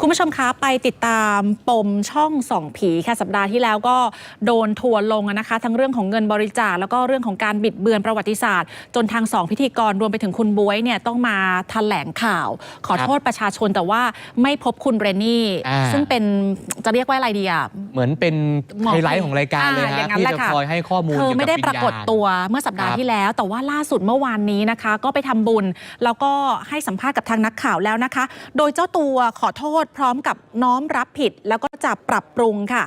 คุณผู้ชมคะไปติดตามปมช่องส่องผีค่ะสัปดาห์ที่แล้วก็โดนทัวร์ลงอะนะคะ ทั้งเรื่องของเงินบริจาคแล้วก็เรื่องของการบิดเบือนประวัติศาสตร์ จนทางสองพิธีกรรวมไปถึงคุณบวยเนี่ยต้องมาแถลงข่าว ขอโทษประชาชนแต่ว่าไม่พบคุณเรนนี่ อ่า ซึ่งเป็นจะเรียกว่าอะไรดีอะเหมือนเป็นหมอไฮไลท์ของรายการเลยอ่าฮะอย่างนั้นที่แหละจะค่ะ คอยให้ข้อมูลเธอเกี่ยวกับไม่ได้วิญปรากฏญาณตัวเมื่อสัปดาห์ครับที่แล้ว แต่ว่าล่าสุดเมื่อวานนี้นะคะ ก็ไปทำบุญ แล้วก็ให้สัมภาษณ์กับทางนักข่าวแล้วนะคะ โดยเจ้าตัวขอโทษพร้อมกับน้อมรับผิดแล้วก็จะปรับปรุงค่ะ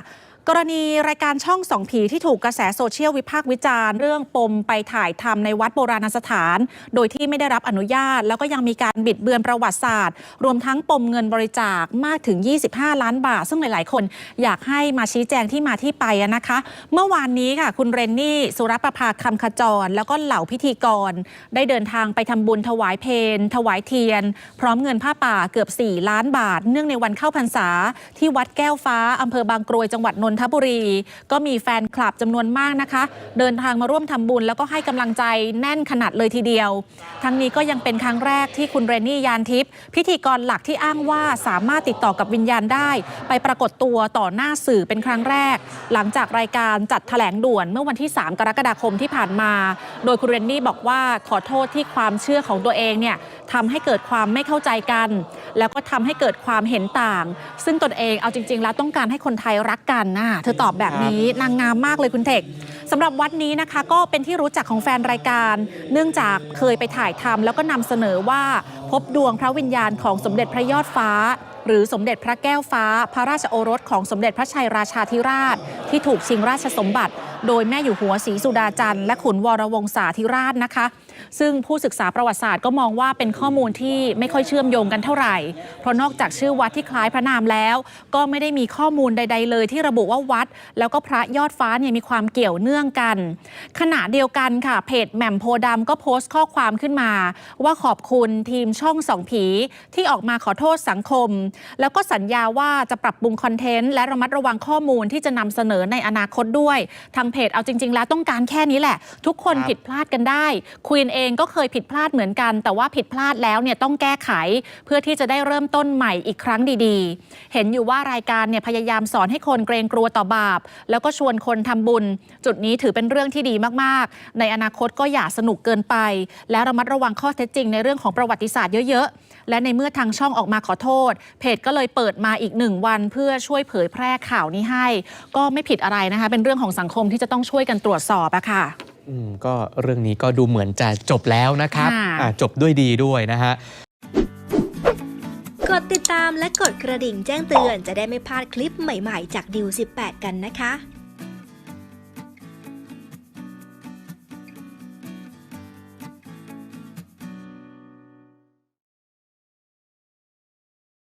กรณีรายการช่องสองผีที่ถูกกระแสโซเชียลวิพากษ์วิจารณ์ เรื่องปมไปถ่ายทำในวัดโบราณสถาน โดยที่ไม่ได้รับอนุญาต แล้วก็ยังมีการบิดเบือนประวัติศาสตร์ รวมทั้งปมเงินบริจาคมากถึง 25 ล้านบาท ซึ่งหลาย ๆ คนอยากให้มาชี้แจงที่มาที่ไปนะคะ เมื่อวานนี้ค่ะ คุณเรนนี่ สุรประภาคำขจร แล้วก็เหล่าพิธีกร ได้เดินทางไปทำบุญถวายเพลถวายเทียน พร้อมเงินผ้าป่าเกือบ 4 ล้านบาท เนื่องในวันเข้าพรรษาที่วัดแก้วฟ้าอำเภอบางกรวยจังหวัดนนทบุรี ก็มีแฟนคลับจำนวนมากนะคะ เดินทางมาร่วมทำบุญ แล้วก็ให้กำลังใจแน่นขนาดเลยทีเดียว ทั้งนี้ก็ยังเป็นครั้งแรกที่คุณเรนนี่ยานทิพย์พิธีกรหลักที่อ้างว่าสามารถติดต่อกับวิญญาณได้ ไปปรากฏตัวต่อหน้าสื่อเป็นครั้งแรก หลังจากรายการจัดแถลงด่วนเมื่อวันที่ 3 กรกฎาคมที่ผ่านมา โดยคุณเรนนี่บอกว่าขอโทษที่ความเชื่อของตัวเองเนี่ยทำให้เกิดความไม่เข้าใจกัน แล้วก็ทำให้เกิดความเห็นต่าง ซึ่งตนเองเอาจริง ๆ แล้วต้องการให้คนไทยรักกันนะเธอตอบแบบนี้นางงามมากเลยคุณเทคสำหรับวัดนี้นะคะ ก็เป็นที่รู้จักของแฟนรายการ เนื่องจากเคยไปถ่ายทำแล้วก็นำเสนอว่าพบดวงพระวิญญาณของสมเด็จพระยอดฟ้า หรือสมเด็จพระแก้วฟ้า พระราชโอรสของสมเด็จพระชัยราชาธิราช ที่ถูกชิงราชสมบัติ โดยแม่อยู่หัวศรีสุดาจันทร์และขุนวรวงศาธิราชนะคะ ซึ่งผู้ศึกษาประวัติศาสตร์ก็มองว่าเป็นข้อมูลที่ไม่ค่อยเชื่อมโยงกันเท่าไหร่ เพราะนอกจากชื่อวัดที่คล้ายพระนามแล้ว ก็ไม่ได้มีข้อมูลใด ๆ เลยที่ระบุว่าวัด แล้วก็พระยอดฟ้าเนี่ยมีความเกี่ยวเนื่องกัน ขณะเดียวกันค่ะเพจแหม่มโพธิ์ดำก็โพสต์ข้อความขึ้นมา ว่าขอบคุณทีมช่องสองผีที่ออกมาขอโทษสังคม แล้วก็สัญญาว่าจะปรับปรุงคอนเทนต์และระมัดระวังข้อมูลที่จะนำเสนอในอนาคตด้วยทางเพจเอาจริง ๆ แล้วต้องการแค่นี้แหละ ทุกคนครับผิดพลาดกันได้ ควีนเองก็เคยผิดพลาดเหมือนกัน แต่ว่าผิดพลาดแล้วเนี่ยต้องแก้ไข เพื่อที่จะได้เริ่มต้นใหม่อีกครั้งดีๆ เห็นอยู่ว่ารายการเนี่ยพยายามสอนให้คนเกรงกลัวต่อบาป แล้วก็ชวนคนทำบุญ จุดนี้ถือเป็นเรื่องที่ดีมากๆ ในอนาคตก็อย่าสนุกเกินไป และระมัดระวังข้อเท็จจริงในเรื่องของประวัติศาสตร์เยอะๆ และในเมื่อทางช่องออกมาขอโทษ เพจก็เลยเปิดมาอีกหนึ่งวัน เพื่อช่วยเผยแพร่ข่าวนี้ให้ ก็ไม่ผิดอะไรนะคะ เป็นเรื่องของสังคมที่จะต้องช่วยกันตรวจสอบอะค่ะอืมก็เรื่องนี้ก็ดูเหมือนจะจบแล้วนะครับค่ะอ่าจบด้วยดีด้วยนะฮะกดติดตามและกดกระดิ่งแจ้งเตือนจะได้ไม่พลาดคลิปใหม่ๆ จากดิว18 กันนะคะ